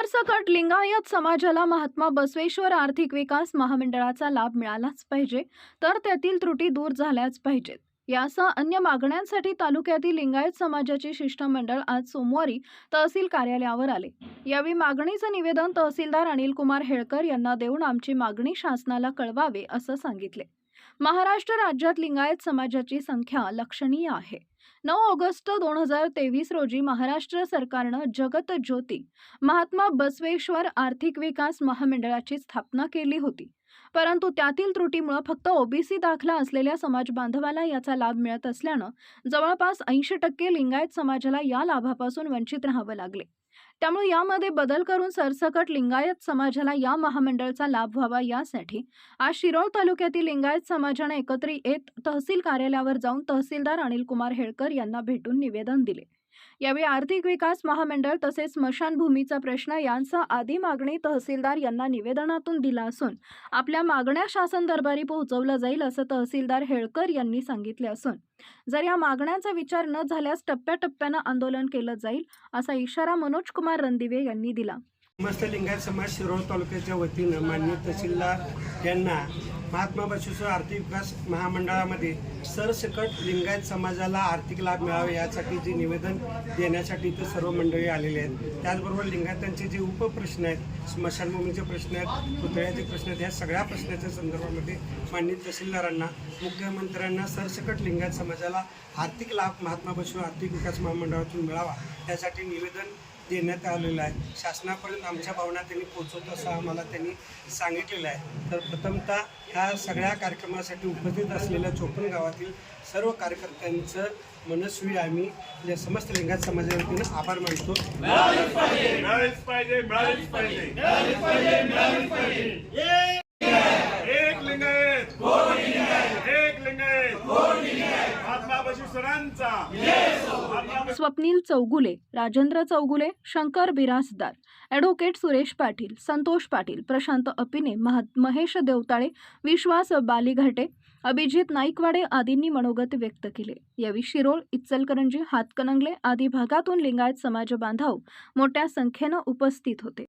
सरसकट लिंगायत समाजाला महात्मा बसवेश्वर आर्थिक विकास महामंडळाचा लाभ मिळालाच पाहिजे तर त्यातील त्रुटी दूर झाल्याच पाहिजेत. यासह अन्य मागण्यांसाठी तालुक्यातील लिंगायत समाजाचे शिष्टमंडळ आज सोमवारी तहसील कार्यालयावर आले. यावेळी मागणीचं निवेदन तहसीलदार अनिल कुमार हेळकर यांना देऊन आमची मागणी शासनाला कळवावे असं सांगितले. महाराष्ट्र राज्यात लिंगायत समाजाची संख्या लक्षणीय आहे. नऊ ऑगस्ट दोन हजार तेवीस रोजी महाराष्ट्र सरकारनं जगत ज्योती महात्मा बसवेश्वर आर्थिक विकास महामंडळाची स्थापना केली होती. परंतु त्यातील त्रुटीमुळे फक्त ओबीसी दाखला असलेल्या समाज बांधवाला याचा लाभ मिळत असल्यानं जवळपास ऐंशी टक्के लिंगायत समाजाला या लाभापासून वंचित राहावं लागले. त्यामुळे यामध्ये बदल करून सरसकट लिंगायत समाजाला या महामंडळाचा लाभ व्हावा यासाठी आज शिरोळ तालुक्यातील लिंगायत समाजाने एकत्र येत तहसील कार्यालयावर जाऊन तहसीलदार अनिल कुमार हेळकर यांना भेटून निवेदन दिले. यावेळी आर्थिक विकास महामंडळ तसेच स्मशानभूमीचा प्रश्न यांचा आदी मागणी तहसीलदार यांना निवेदनातून दिला असून आपल्या मागण्या शासन दरबारी पोहोचवलं जाईल असं तहसीलदार हेळकर यांनी सांगितले असून जर या मागण्यांचा विचार न झाल्यास टप्प्याटप्प्यानं आंदोलन केलं जाईल असा इशारा मनोज कुमार रणदिवे यांनी दिला. मस्त लिंगायत समाज शिरोळ तालुक्याच्या वतीनं मान्य तहसीलदार यांना महात्मा बसवेश्वर आर्थिक विकास महामंडळामध्ये सरसकट लिंगायत समाजाला आर्थिक लाभ मिळावे यासाठी जे निवेदन देण्यासाठी इथं सर्व मंडळी आलेले आहेत. त्याचबरोबर लिंगायतांचे जे उपप्रश्न आहेत स्मशानभूमीचे प्रश्न आहेत पुतळ्याचे प्रश्न आहेत या सगळ्या प्रश्नाच्या संदर्भामध्ये मान्य तहसीलदारांना मुख्यमंत्र्यांना सरसकट लिंगायत समाजाला आर्थिक लाभ महात्मा बसवेश्वर आर्थिक विकास महामंडळातून मिळावा यासाठी निवेदन देण्यात आलेलं आहे. शासनापर्यंत आमच्या भावना त्यांनी पोचवत असं आम्हाला त्यांनी सांगितलेलं आहे. तर प्रथमतः ह्या सगळ्या कार्यक्रमासाठी उपस्थित असलेल्या चोपन्न गावातील सर्व कार्यकर्त्यांचं मनस्वी आम्ही या समस्त लिंगात समाजाच्या वतीनं आभार मानतो. पाहिजे एक लिंगायत. एक लिंगायत. महात्मा बसवेश्वरांचा स्वप्नील चौगुले राजेंद्र चौगुले शंकर बिरासदार ॲडव्होकेट सुरेश पाटील संतोष पाटील प्रशांत अपिने महा महेश देवताळे विश्वास बालीघाटे अभिजित नाईकवाडे आदींनी मनोगत व्यक्त केले. यावेळी शिरोळ इचलकरंजी हातकणंगले आदी भागातून लिंगायत समाज बांधव मोठ्या संख्येनं उपस्थित होते.